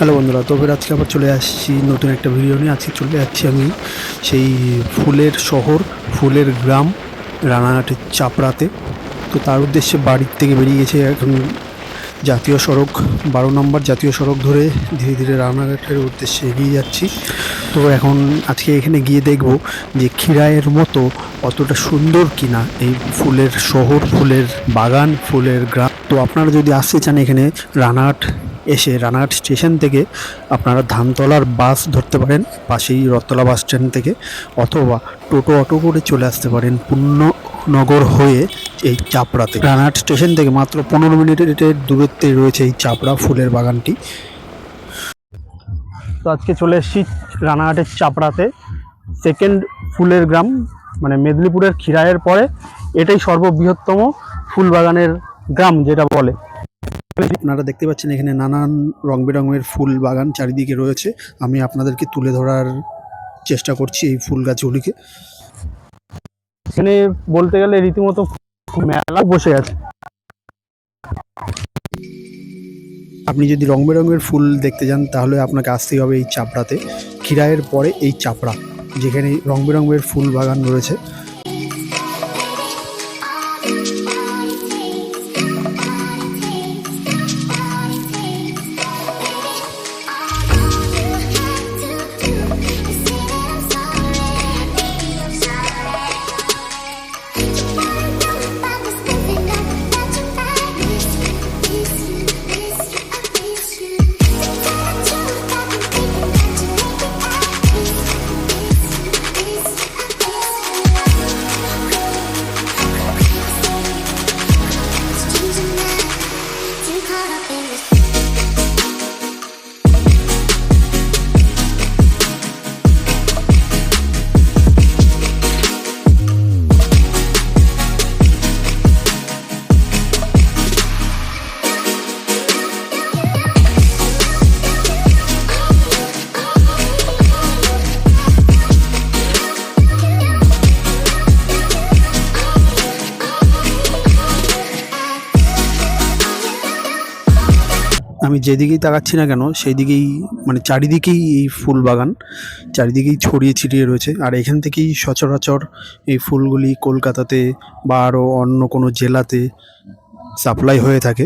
Hello বন্ধুরা তবে আজকে আবার চলে আসছি নতুন একটা ভিডিও নিয়ে। আজকে চলে যাচ্ছি আমি সেই ফুলের শহর, ফুলের গ্রাম রানাঘাটের চাপড়াতে। তো তার উদ্দেশ্যে বাড়ির থেকে বেরিয়ে গেছে এখন জাতীয় সড়ক, বারো নম্বর জাতীয় সড়ক ধরে ধীরে ধীরে রানাঘাটের উদ্দেশ্যে এগিয়ে যাচ্ছি। তো এখন আজকে এখানে গিয়ে দেখব যে খিরায়ের মতো অতটা সুন্দর কিনা এই ফুলের শহর, ফুলের বাগান, ফুলের গ্রাম। তো আপনারা যদি আসতে চান এখানে রানাঘাট এসে রানাঘাট স্টেশন থেকে আপনারা ধানতলার বাস ধরতে পারেন, পাশেই রথতলা বাস স্ট্যান্ড থেকে, অথবা টোটো অটো করে চলে আসতে পারেন পূর্ণনগর হয়ে এই চাপড়াতে। রানাঘাট স্টেশন থেকে মাত্র পনেরো মিনিটের দূরত্বে রয়েছে এই চাপড়া ফুলের বাগানটি। তো আজকে চলে এসেছি রানাঘাটের চাপড়াতে। সেকেন্ড ফুলের গ্রাম মানে মেদিনীপুরের খিরায়ের পরে, এটাই সর্ববৃহত্তম ফুল বাগানের গ্রাম যেটা বলে। আপনারা দেখতে পাচ্ছেন এখানে নানান রং বেরঙের ফুল বাগান চারিদিকে রয়েছে। আমি আপনাদেরকে তুলে ধরার চেষ্টা করছি এই ফুল গাছগুলিকে। এখানে বলতে গেলে রীতিমতো মেলা বসে আছে। আপনি যদি রং বেরঙের ফুল দেখতে যান তাহলে আপনাকে আসতেই হবে এই চাপড়াতে। খিরায়ের পরে এই চাপড়া যেখানে রং বেরঙের ফুল বাগান রয়েছে। আমি যেদিকেই তাকাচ্ছি না কেন সেই দিকেই মানে চারিদিকেই এই ফুল বাগান, চারিদিকেই ছড়িয়ে ছিটিয়ে রয়েছে। আর এখান থেকেই সচরাচর এই ফুলগুলি কলকাতাতে বা আরও অন্য কোনো জেলাতে সাপ্লাই হয়ে থাকে।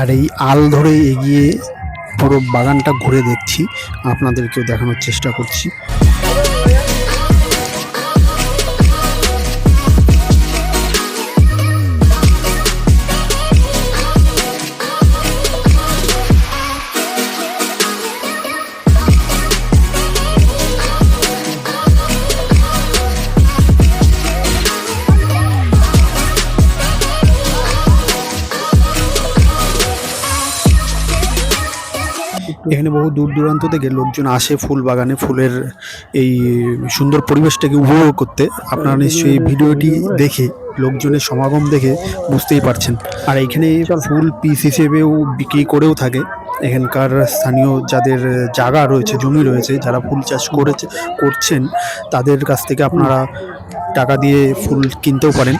আর এই আল ধরে এগিয়ে পুরো বাগানটা ঘুরে দেখছি। আপনাদেরকেও দেখানোর চেষ্টা করছি। এখানে বহু দূর দূরান্ত থেকে লোকজন আসে ফুল বাগানে ফুলের এই সুন্দর পরিবেশটাকে উপভোগ করতে। আপনারা নিশ্চয়ই এই ভিডিওটি দেখে লোকজনের সমাগম দেখে বুঝতেই পারছেন। আর এখানে ফুল পিস হিসেবেও বিক্রি করেও থাকে। এখানকার স্থানীয় যাদের জায়গা রয়েছে জমি রয়েছে যারা ফুল চাষ করেছে করছেন তাদের কাছ থেকে আপনারা টাকা দিয়ে ফুল কিনতেও পারেন।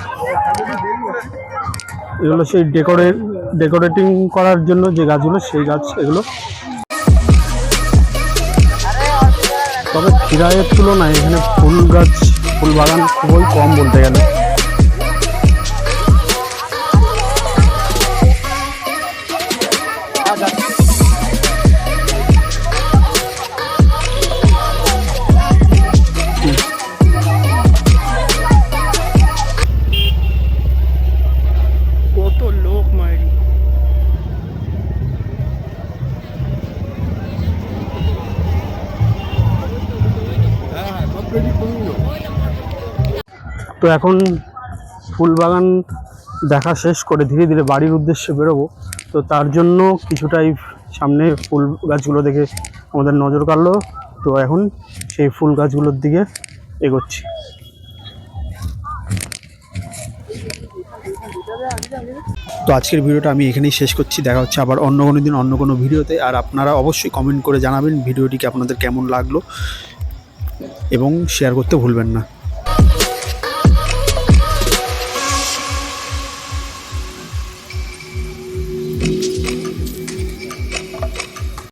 এগুলো সেই ডেকোরেট ডেকোরেটিং করার জন্য যে গাছগুলো সেই গাছ এগুলো তবে কিরায়ের তুলনায় এখানে ফুল গাছ ফুল বাগান খুবই কম বলতে গেলে। তো এখন ফুল বাগান দেখা শেষ করে ধীরে ধীরে বাড়ির উদ্দেশ্যে বেরোবো। তো তার জন্য কিছুটাই সামনে ফুল গাছগুলো দেখে আমাদের নজর কাড়লো। তো এখন সেই ফুল গাছগুলোর দিকে এগোচ্ছি। তো আজকের ভিডিওটা আমি এখানেই শেষ করছি। দেখা হচ্ছে আবার অন্য কোনো দিন, অন্য কোনো ভিডিওতে। আর আপনারা অবশ্যই কমেন্ট করে জানাবেন ভিডিওটিকে আপনাদের কেমন লাগল এবং শেয়ার করতে ভুলবেন না।